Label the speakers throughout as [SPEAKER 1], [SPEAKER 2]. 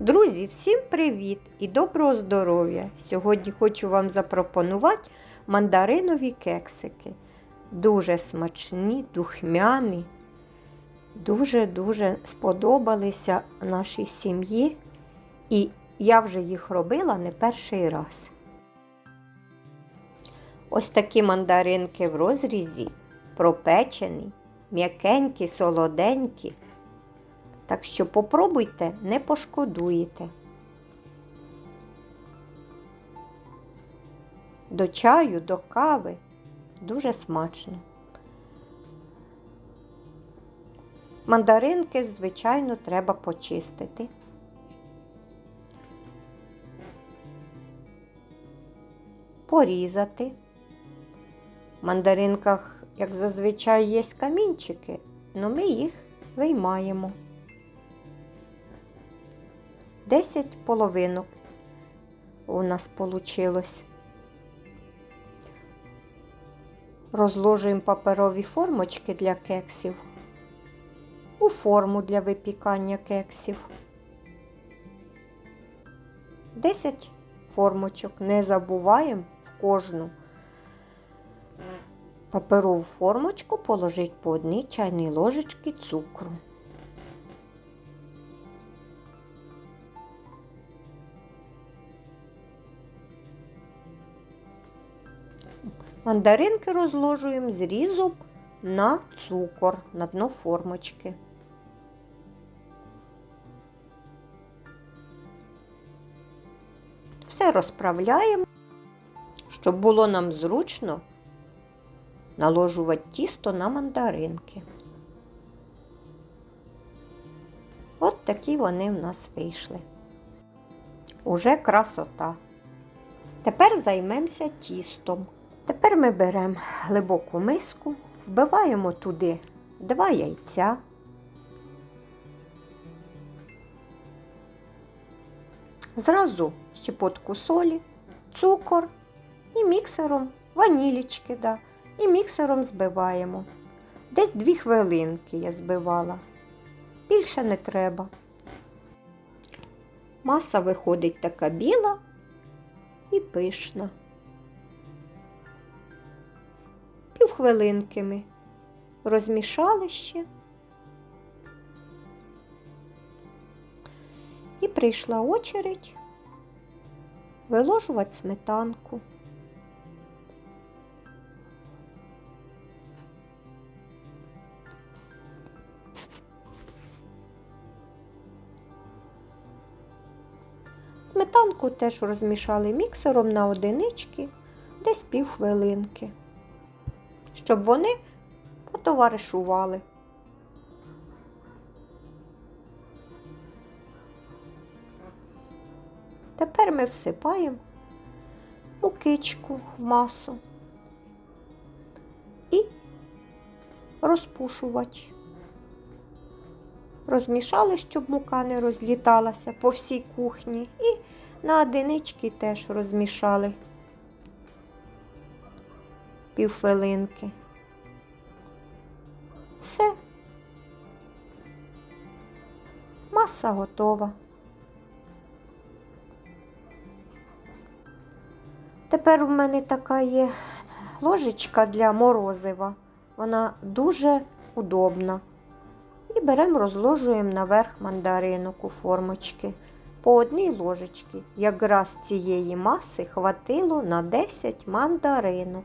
[SPEAKER 1] Друзі, всім привіт і доброго здоров'я! Сьогодні хочу вам запропонувати мандаринові кексики. Дуже смачні, духмяні. Дуже-дуже сподобалися нашій сім'ї. І я вже їх робила не перший раз. Ось такі мандаринки в розрізі, пропечені, м'якенькі, солоденькі. Так що попробуйте, не пошкодуєте. До чаю, до кави дуже смачно. Мандаринки, звичайно, треба почистити. Порізати. В мандаринках, як зазвичай, є камінчики, але ми їх виймаємо. 10 половинок у нас вийшло. Розложуємо паперові формочки для кексів у форму для випікання кексів. 10 формочок. Не забуваємо в кожну паперову формочку положити по одній чайній ложечці цукру. Мандаринки розложуємо зрізом на цукор на дно формочки. Все розправляємо, щоб було нам зручно наложувати тісто на мандаринки. От такі вони в нас вийшли. Уже красота. Тепер займемося тістом. Тепер ми беремо глибоку миску, вбиваємо туди два яйця. Зразу щепотку солі, цукор і міксером ванілічки, да, і міксером збиваємо. Десь дві хвилинки я збивала. Більше не треба. Маса виходить така біла і пишна. Півхвилинки розмішали ще. І прийшла очередь виложувати сметанку. Сметанку теж розмішали міксером на одинички, десь півхвилинки, щоб вони потоваришували. Тепер ми всипаємо мукичку в масу і розпушувач. Розмішали, щоб мука не розліталася по всій кухні. І на одинички теж розмішали півхвилинки. Маса готова. Тепер у мене така є ложечка для морозива. Вона дуже удобна. І беремо, розложуємо наверх мандаринок у формочки. По одній ложечці. Якраз цієї маси хватило на 10 мандаринок.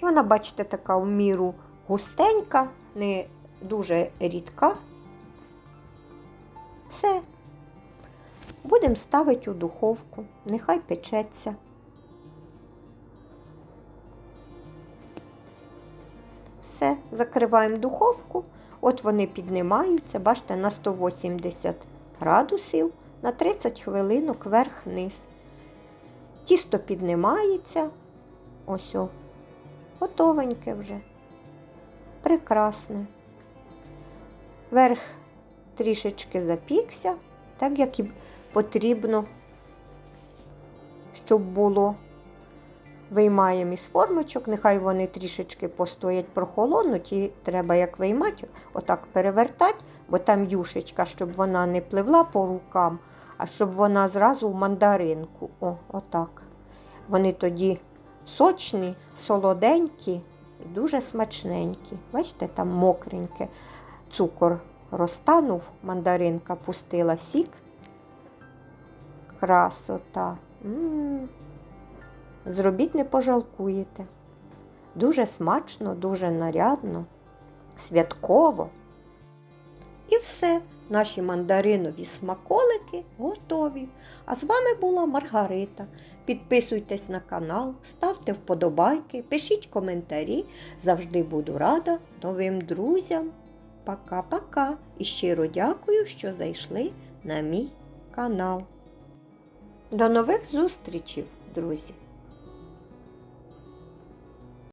[SPEAKER 1] Вона, бачите, така в міру густенька, не дуже рідка. Все. Будемо ставити у духовку, нехай печеться. Все, закриваємо духовку, от вони піднімаються, бачите, на 180 градусів на 30 хвилинок вверх-вниз. Тісто піднімається, ось о, готовеньке вже. Прекрасне. Верх трішечки запікся, так як і потрібно, щоб було. виймаємо із формочок, нехай вони трішечки постоять, прохолонуть, і треба як виймати, отак перевертати, бо там юшечка, щоб вона не пливла по рукам, а щоб вона зразу в мандаринку. О, отак. Вони тоді сочні, солоденькі і дуже смачненькі. Бачите, там мокреньке. Цукор розтанув, мандаринка пустила сік. Красота. М. Зробіть не пожалкуєте. Дуже смачно, дуже нарядно, святково. І все, наші мандаринові смаколики готові. А з вами була Маргарита. Підписуйтесь на канал, ставте вподобайки, пишіть коментарі. Завжди буду рада новим друзям. Пока-пока. І щиро дякую, що зайшли на мій канал. До нових зустрічей, друзі!